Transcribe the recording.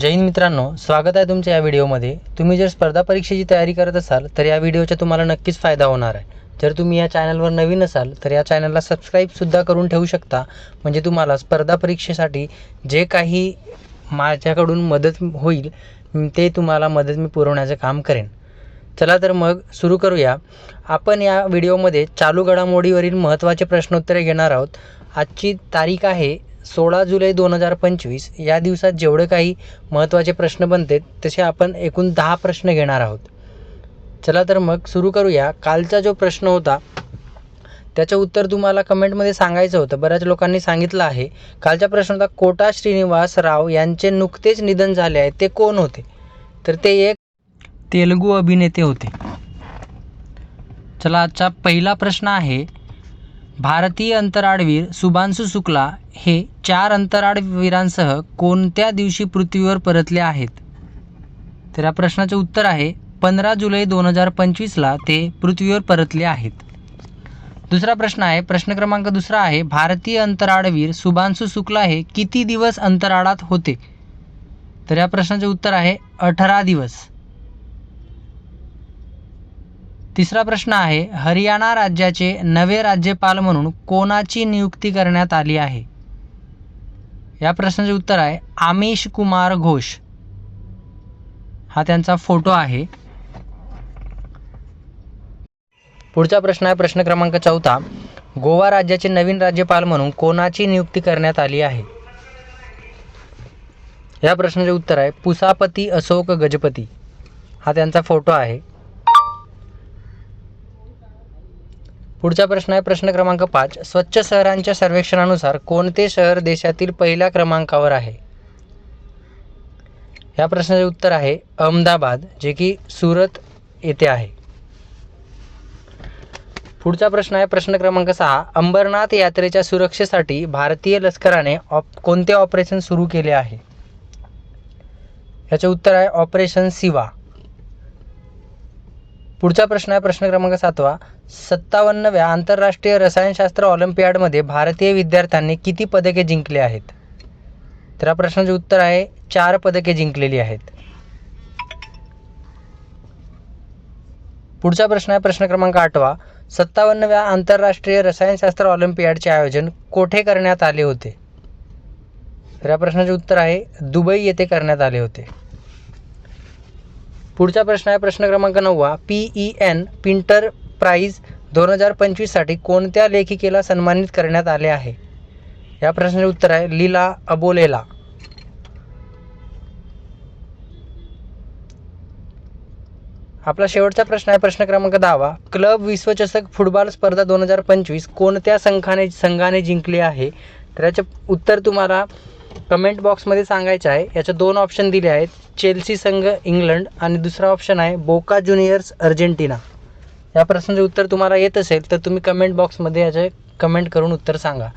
जैन मित्रांनो स्वागत आहे तुमच्या या व्हिडिओमध्ये. तुम्ही जर स्पर्धा परीक्षेची तयारी करत असाल तर या व्हिडिओचा तुम्हाला नक्कीच फायदा होणार आहे. जर तुम्ही या चॅनलवर नवीन असाल तर या चॅनलला सबस्क्राईबसुद्धा करून ठेवू शकता. म्हणजे तुम्हाला स्पर्धा परीक्षेसाठी जे काही माझ्याकडून मदत होईल ते तुम्हाला मदत मी पुरवण्याचं काम करेन. चला तर मग सुरू करूया. आपण या व्हिडिओमध्ये चालू घडामोडीवरील महत्त्वाचे प्रश्नोत्तरे घेणार आहोत. आजची तारीख आहे सोळा जुलै दोन हजार पंचवीस या दिवसात जेवढे काही महत्त्वाचे प्रश्न बनते तसे आपण एकूण दहा प्रश्न घेणार आहोत. चला तर मग सुरू करूया. कालचा जो प्रश्न होता त्याचं उत्तर तुम्हाला कमेंटमध्ये सांगायचं होतं. बऱ्याच लोकांनी सांगितलं आहे. कालचा प्रश्न होता कोटा श्रीनिवास राव यांचे नुकतेच निधन झाले आहे ते कोण होते? तर ते एक तेलुगू अभिनेते होते. चला आजचा पहिला प्रश्न आहे भारतीय अंतराळवीर शुभांशु शुक्ला हे चार अंतराळवीरांसह कोणत्या दिवशी पृथ्वीवर परतले आहेत? तर या प्रश्नाचं उत्तर आहे पंधरा जुलै दोन हजार पंचवीसला ते पृथ्वीवर परतले आहेत. दुसरा प्रश्न आहे प्रश्न क्रमांक दुसरा आहे भारतीय अंतराळवीर शुभांशु शुक्ला हे किती दिवस अंतराळात होते? तर या प्रश्नाचे उत्तर आहे अठरा दिवस. तिसरा प्रश्न आहे हरियाणा राज्याचे नवे राज्यपाल म्हणून कोणाची नियुक्ती करण्यात आली आहे? या प्रश्नाचे उत्तर आहे आमिष कुमार घोष. हा त्यांचा फोटो आहे. पुढचा प्रश्न आहे प्रश्न क्रमांक चौथा. गोवा राज्याचे नवीन राज्यपाल म्हणून कोणाची नियुक्ती करण्यात आली आहे? या प्रश्नाचे उत्तर आहे पुसापती अशोक गजपती. हा त्यांचा फोटो आहे. पुढचा प्रश्न आहे प्रश्न क्रमांक पाच. स्वच्छ शहरांच्या सर्वेक्षणानुसार कोणते शहर देशातील पहिल्या क्रमांकावर आहे? या प्रश्नाचे उत्तर आहे अहमदाबाद जे की सुरत येथे आहे. पुढचा प्रश्न आहे प्रश्न क्रमांक सहा. अंबरनाथ यात्रेच्या सुरक्षेसाठी भारतीय लष्कराने ऑप कोणते ऑपरेशन सुरू केले आहे? याचे उत्तर आहे ऑपरेशन सिवा. पुढचा प्रश्न आहे प्रश्न क्रमांक सातवा. सत्तावन्नव्या आंतरराष्ट्रीय रसायनशास्त्र ऑलिम्पियाडमध्ये भारतीय विद्यार्थ्यांनी किती पदके जिंकली आहेत? तर या प्रश्नाचे उत्तर आहे चार पदके जिंकलेली आहेत. पुढचा प्रश्न आहे प्रश्न क्रमांक आठवा. सत्तावन्नव्या आंतरराष्ट्रीय रसायनशास्त्र ऑलिम्पियाडचे आयोजन कोठे करण्यात आले होते? तर या प्रश्नाचे उत्तर आहे दुबई येथे करण्यात आले होते. पुढचा प्रश्न आहे प्रश्न क्रमांक नववा. P E N Pinter price दोन हजार पंचवीससाठी कोणत्या लेखिकेला सन्मानित करण्यात आले आहे? या प्रश्नाचे उत्तर आहे लीला अबोलेला. आपला शेवटचा प्रश्न आहे प्रश्न क्रमांक दहावा. क्लब विश्वचषक फुटबॉल स्पर्धा दोन हजार पंचवीस कोणत्या संघाने संघाने जिंकली आहे? तर याचे उत्तर तुम्हाला कमेंट बॉक्समध्ये सांगायचं आहे. याचे दोन ऑप्शन दिले आहेत. चेल्सी संघ इंग्लंड आणि दुसरा ऑप्शन आहे बोका ज्युनियर्स अर्जेंटिना या प्रश्नाचे उत्तर तुम्हाला येत असेल तर तुम्ही कमेंट बॉक्समध्ये याचे कमेंट करून उत्तर सांगा.